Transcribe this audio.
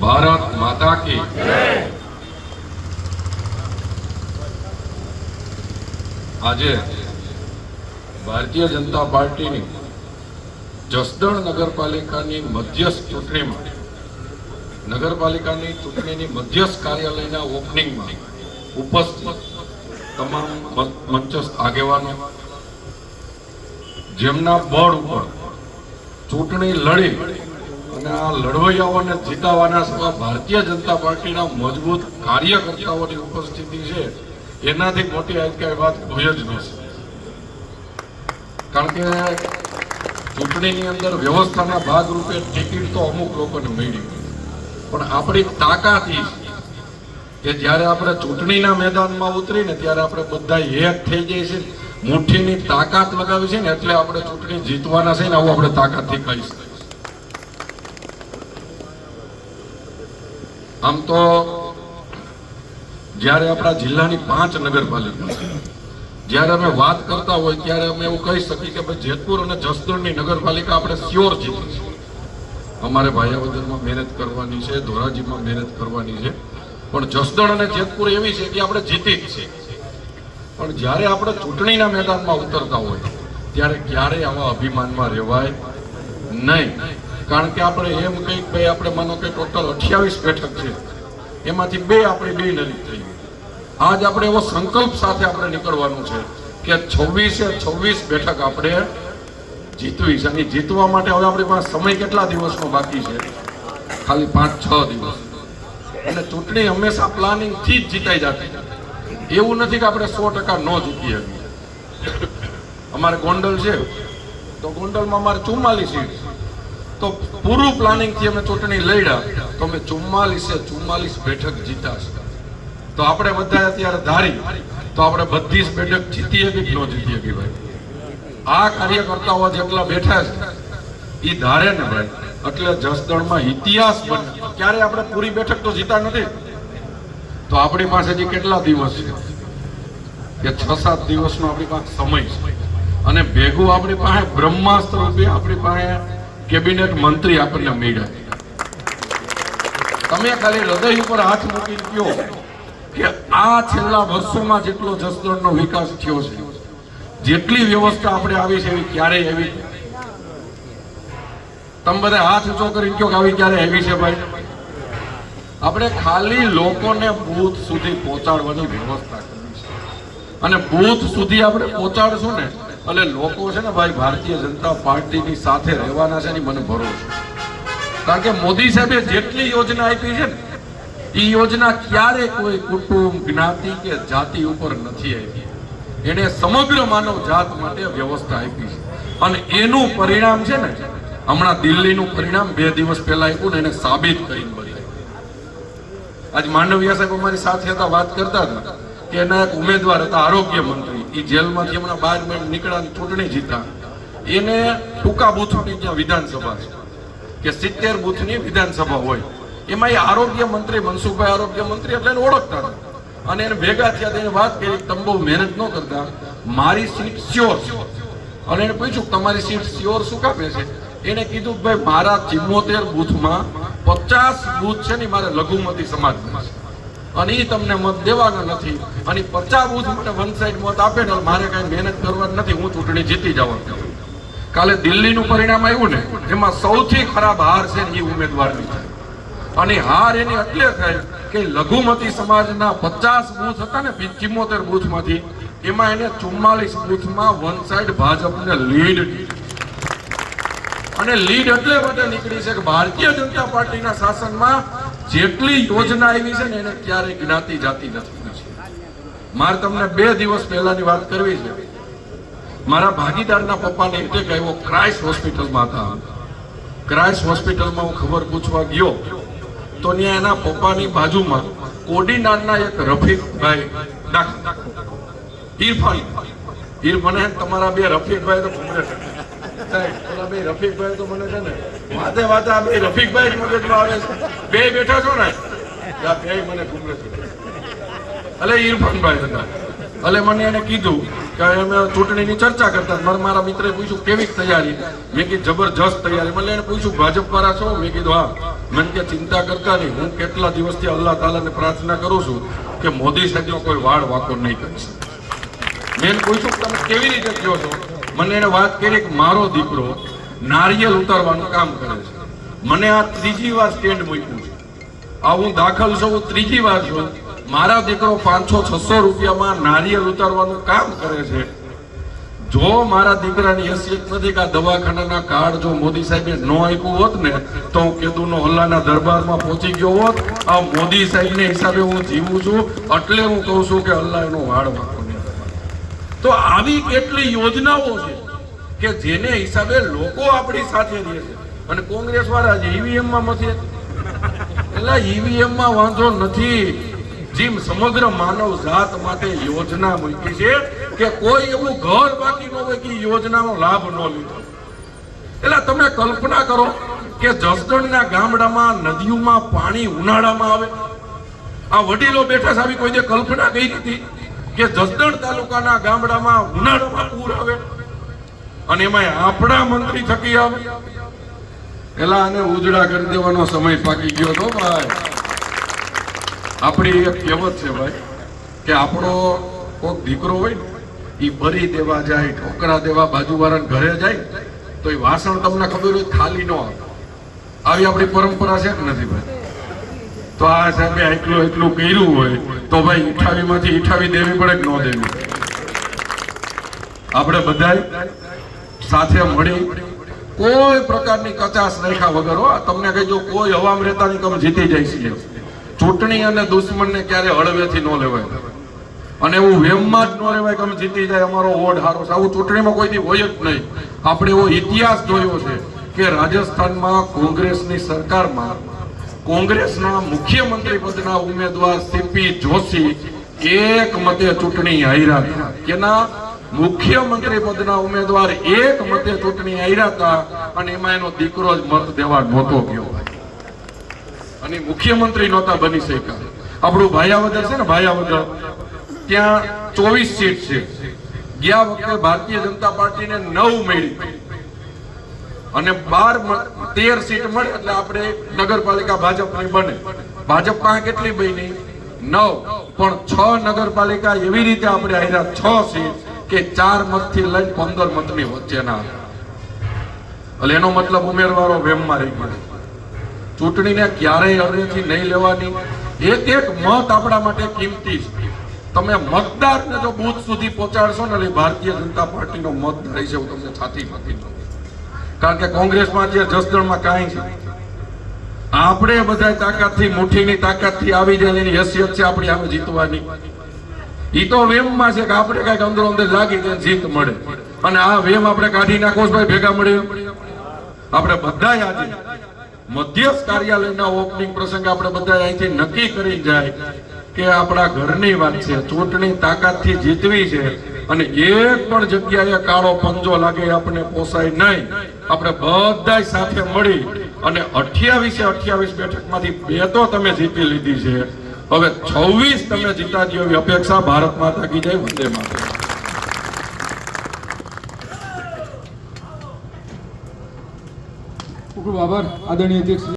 ભારત માતા કી. આજે ભારતીય જનતા પાર્ટીની જસદણ નગરપાલિકાની મધ્યસ્થ ચૂંટણીમાં, નગરપાલિકાની ચૂંટણીની મધ્યસ્થ કાર્યાલયના ઓપનિંગમાં ઉપસ્થિત તમામ મંચસ્થ આગેવાનો, જેમના બળ ઉપર ચૂંટણી લડી અને આ લડવૈયાઓને જીતાવાના સવા ભારતીય જનતા પાર્ટીના મજબૂત કાર્યકર્તાઓની ઉપસ્થિતિ છે. એનાથી મોટી આજ કઈ વાત હોય જ નથી કારણ કે ચૂંટણીની અંદર વ્યવસ્થાના ભાગરૂપે ટિકિટ તો અમુક લોકોને મળી. પણ આપણી તાકાતી કે જ્યારે આપણે ચૂંટણીના મેદાનમાં ઉતરીને ત્યારે આપણે બધા એક થઈ જઈએ છીએ. મુઠ્ઠીની તાકાત લગાવી છે ને એટલે આપણે ચૂંટણી જીતવાના છે ને આવું આપણે તાકાતથી કહી શકીએ આમ તો જ્યારે આપણા જિલ્લાની પાંચ નગરપાલિકા જ્યારે અમે વાત કરતા હોય ત્યારે અમે એવું કહી શકીએ કે ભાઈ જેતપુર અને જસદણની નગરપાલિકા આપણે જીતી છે. અમારે ભાયાવદરમાં મહેનત કરવાની છે, ધોરાજીમાં મહેનત કરવાની છે. પણ જસદણ અને જેતપુર એવી છે કે આપણે જીતી જ છે. પણ જ્યારે આપણે ચૂંટણીના મેદાનમાં ઉતરતા હોય, ત્યારે ક્યારેય આવા અભિમાનમાં રહેવાય નહીં. કારણ કે આપણે એમ કંઈક ભાઈ આપણે માનો કે ટોટલ અઠ્યાવીસ બેઠક છે. એમાંથી બે આપણી બે નજીક થઈ આજ આપણે એવો સંકલ્પ સાથે આપણે નીકળવાનું છે કે છવ્વીસે છવ્વીસ બેઠક આપણે જીતવી છે. અને જીતવા માટે હવે આપણી પાસે સમય કેટલા દિવસનો બાકી છે? ખાલી પાંચ, છ દિવસ. અને ચૂંટણી હંમેશા પ્લાનિંગથી જ જીતાઈ જતી. એવું નથી કે આપણે સો ટકા ન જીતી અમારે ગોંડલ છે. તો ગોંડલમાં અમારે ચુમ્માલીસ સીટ. તો પૂરું પ્લાનિંગથી અમે ચૂંટણી લડ્યા, તો અમે ચુમ્માલીસે ચુમ્માલીસ બેઠક જીતા છે. તો આપણે બધા અત્યારે ધારી, તો આપણે બધી જ બેઠક જીતીએ કે ન જીતીએ કે ભાઈ? આ કાર્યકર્તાઓ જેટલા બેઠા છે. એ ધારે ને ભાઈ, એટલે જસદણમાં ઇતિહાસ બને. ક્યારે આપણે પૂરી બેઠક તો જીતા નથી. તો આપણી પાસે જે કેટલા દિવસ છે? કે છ સાત દિવસનો આપણી પાસે સમય છે. અને ભેગું આપણી પાસે બ્રહ્માસ્ત્ર રૂપે આપણી પાસે કેબિનેટ મંત્રી આપણને મળ્યા. તમે ખાલી હૃદય ઉપર હાથ મૂકી ગયો કે આ છેલ્લા વર્ષોમાં જેટલો જસદણનો વિકાસ થયો છે, જેટલી વ્યવસ્થા આપણે આવી છે એવી ક્યારેય એવી તમે બધા હાથ ઊંચો કરીને કહો કે આવી ક્યારે એવી છે ભાઈ. આપણે ખાલી લોકોને બૂથ સુધી પહોંચાડવાની વ્યવસ્થા કરવી છે. અને બૂથ સુધી આપણે પહોંચાડશું ને એટલે લોકો છે ને ભાઈ, ભારતીય જનતા પાર્ટીની સાથે રહેવાના છે ને મને ભરોસો. કારણ કે મોદી સાહેબે જેટલી યોજના આપી છે ને એ યોજના ક્યારે કોઈ કુટુંબ, જ્ઞાતિ કે જાતિ ઉપર નથી આપી. એને સમગ્ર માનવ જાત માટે વ્યવસ્થા આપી છે. અને એનું પરિણામ છે ને, હમણાં દિલ્હીનું પરિણામ બે દિવસ પહેલા આપ્યું ને એને સાબિત કરીને બતાવ્યું આજ માંડવિયા સાહેબ અમારી સાથે હતા, વાત કરતા હતા કે એના એક ઉમેદવાર હતા, આરોગ્ય મંત્રી. એ જેલમાંથી હમણાં બાર મેં નીકળ્યા ચૂંટણી જીતા એને ટૂંકા બૂથોની જ્યાં વિધાનસભા છે. કે સિત્તેર બૂથની વિધાનસભા હોય. એમાં એ આરોગ્ય મંત્રી, મનસુખભાઈ આરોગ્ય મંત્રી એટલે એને ઓળખતા અને એને ભેગા થયા એને વાત કરી, તમે મહેનત ન કરતા. મારી સીટ સ્યોર અને એને પૂછ્યું, તમારી સીટ સ્યોર શું કાપે છે? એને કીધું, ભાઈ, મારા ચિમોતેર બૂથમાં પચાસ બૂથ છે ને મારે લઘુમતી સમાજમાં છે. અને એ તમને મત દેવાના નથી. અને પચાસ બુથ મને વન સાઈડ મત આપે ને મારે કઈ મહેનત કરવાની નથી. હું ચૂંટણી જીતી જવાનું કાલે દિલ્હીનું પરિણામ આવ્યું ને, એમાં સૌથી ખરાબ હાર છે એ ઉમેદવારની છે. અને હાર એની એટલે થાય કે લઘુમતી સમાજના પચાસ બુથ હતા ને ચિમોતેર બૂથમાંથી, એમાં એને ચુમ્માલીસ બૂથમાં વન સાઈડ ભાજપને લીડ અને લીડ એટલે માટે નીકળી છે કે ભારતીય જનતા પાર્ટીના શાસનમાં જેટલી યોજના આવી છે ને એને ક્યારેય જ્ઞાતિ જાતિ નથી મારે તમને બે દિવસ પહેલાની વાત કરવી છે. મારા ભાગીદારના પપ્પાને એટેક આવ્યો ક્રાઇસ્ટ હોસ્પિટલમાં હતા. ક્રાઇસ્ટ હોસ્પિટલમાં હું ખબર પૂછવા ગયો તો ત્યાં એના પપ્પાની બાજુમાં કોડીનારના એક રફીકભાઈ ઇરફાન ઇરફાન તમારા બે રફીકભાઈ તો છે સાહેબ, બે રફીકભાઈ તો મને છે ને વાતે વાતે આપણે રફીકભાઈ મગજમાં આવે છે. બે બેઠા છો ને? બે મને ગુમરે છે. અલે ઇરફાનભાઈ હતા. એટલે મને એને કીધું કે અમે ચૂંટણીની ચર્ચા કરતા હતા. મારા મિત્રે પૂછ્યું, કેવી તૈયારી? મેં કીધું, જબરજસ્ત તૈયારી. મને એને પૂછ્યું ભાજપ વાળા છો? મેં કીધું, હા. મને કે ચિંતા કરતા નહીં. હું કેટલા દિવસથી અલ્લાહ તાલાને પ્રાર્થના કરું છું કે મોદી સાહેબનો કોઈ વાળ વાકો નહીં કરશે મેં પૂછ્યું, તમે કેવી રીતે કહો છો? મને એને વાત કરી કે મારો દીકરો નારિયેલ ઉતારવાનું કામ કરે છે. મને આ ત્રીજી વાર સ્ટેન્ડ મૂક્યું છે. આ હું દાખલ છું, ત્રીજી વાર છું. મારા દીકરો પાંચસો, છસો રૂપિયામાં નારિયેલ ઉતારવાનું કામ કરે છે. જો મારા દીકરાની હેસિયત નથી કે આ દવાખાનાના કાર્ડ જો મોદી સાહેબે ન આપ્યું હોત ને, તો હું કેદુનો હલ્લાના દરબારમાં પહોંચી ગયો હોત. આ મોદી સાહેબને હિસાબે હું જીવું છું, એટલે હું કહું છું કે અલ્લાહ એનો વાળ વાંકો તો આવી કેટલી યોજનાઓ છે? કે જેને હિસાબે લોકો આપણી સાથે રહે છે. અને કોંગ્રેસ વાળા જે ઈવીએમમાં નથી એટલે ઈવીએમમાં વાંધો નથી. જેમ સમગ્ર માનવ જાત માટે યોજના મૂકી છે કે કોઈ એવું ઘર બાકી ન હોય કે યોજનાનો લાભ ન લીધો. એટલે તમે કલ્પના કરો કે જસદણના ગામડામાં, નદીઓમાં પાણી ઉનાળામાં આવે. આ વડીલો બેઠા સાવી કોઈ કલ્પના કરી હતી કે જસદણ તાલુકાના ગામડામાં ઉનાળામાં પૂર આવે. અને એમાં આપણા મંત્રી થકી આવે. પેલા આને ઉજળા કરી દેવાનો સમય પાકી ગયો તો ભાઈ. આપણી એક કહેવત છે ભાઈ, કે આપણો કોઈક દીકરો હોય ને એ ભરી દેવા જાય ઠોકરા દેવા, બાજુવાળાના ઘરે જાય, તો એ વાસણ તમને ખબર હોય ખાલી ન આવે આવી આપણી પરંપરા છે કે નથી ભાઈ? તો આ સાહેબે એટલું એટલું કર્યું હોય, તો ભાઈ ઈઠાવીમાંથી ઈઠાવી દેવી પડે કે ન દેવી? આપણે બધાય સાથે મળી કોઈ પ્રકારની કચાશ રેખા વગર, હો, તમને કહીજો કોઈ હવામ રહેતા નહીં તમે જીતી જાય ચૂંટણી અને દુશ્મનને ક્યારે હળવેથી ન લેવાય. અને એવું વેમમાં જ ન રહેવાય કે અમે જીતી જાય, અમારો વોટ હારો છે. આવું ચૂંટણીમાં કોઈથી હોય જ નહીં. આપણે એવો ઇતિહાસ જોયો છે કે રાજસ્થાનમાં કોંગ્રેસની સરકારમાં કોંગ્રેસના મુખ્યમંત્રી પદના ઉમેદવાર સીપી જોશી એક મતે ચૂંટણી હાર્યા. કેના? મુખ્યમંત્રી પદના ઉમેદવાર એક મતે ચૂંટણી આવ્યા હતા અને એમાં એનો દીકરો જ મત દેવા નહોતો ગયો. અને મુખ્યમંત્રી નહોતા બની શક્યા. આપણું ભાયાવદર છે ને ભાયાવદર, ત્યાં ચોવીસ સીટ છે. ગયા વખતે ભારતીય જનતા પાર્ટીને નવ મળી. અને બાર તેર સીટ મળે એટલે આપણે નગરપાલિકા ભાજપની બને. ભાજપ પાસે કેટલી બની? નવ. પણ છ નગરપાલિકા એવી રીતે આપણે આવ્યા છ સીટ. કે ચાર મતથી લઈને પંદર મતની વચ્ચેના. એટલે એનો મતલબ ઉમેરવારો વેમમાં રહી ગયો. ચૂંટણીને ક્યારેય અરેથી નહીં લેવાની. એક એક મત આપણા માટે કિંમતી છે. તમે મતદારને જો બૂથ સુધી પહોંચાડશો ને એટલે ભારતીય જનતા પાર્ટીનો મત રહી છે તમને છાતી નથી કારણ કે કોંગ્રેસમાં જે જસદણમાં કાંઈ છે આપણે બધા તાકાતથી મુઠ્ઠીની તાકાતથી આવી જાય એની હેસિયત છે આપણી આવે જીતવાની. ઈ તો વેમમાં છે કે આપણે કંઈક અંદરો અંદર લાગી જાય જીત મળે. અને આ વેમ આપણે કાઢી નાખો ભાઈ, ભેગા મળે આપણે બધા આજે મધ્યસ્થ કાર્યાલયના ઓપનિંગ પ્રસંગે આપણે બધા અહીંથી નક્કી કરી જાય કે આપણા ઘરની વાત છે, ચૂંટણી તાકાતથી જીતવી છે. અને એક પણ જગ્યાએ કાળો પંજો લાગે આપણે પોસાય નહીં. આપણે બધા સાથે મળી અને અઠ્યાવીસે અઠ્યાવીસ બેઠકમાંથી બે તો તમે જીતી લીધી છે. હવે છવ્વીસ તમે જીતાજી એવી અપેક્ષા ભારત માતા કી જય વંદે માતા આદરણીય અધ્યક્ષ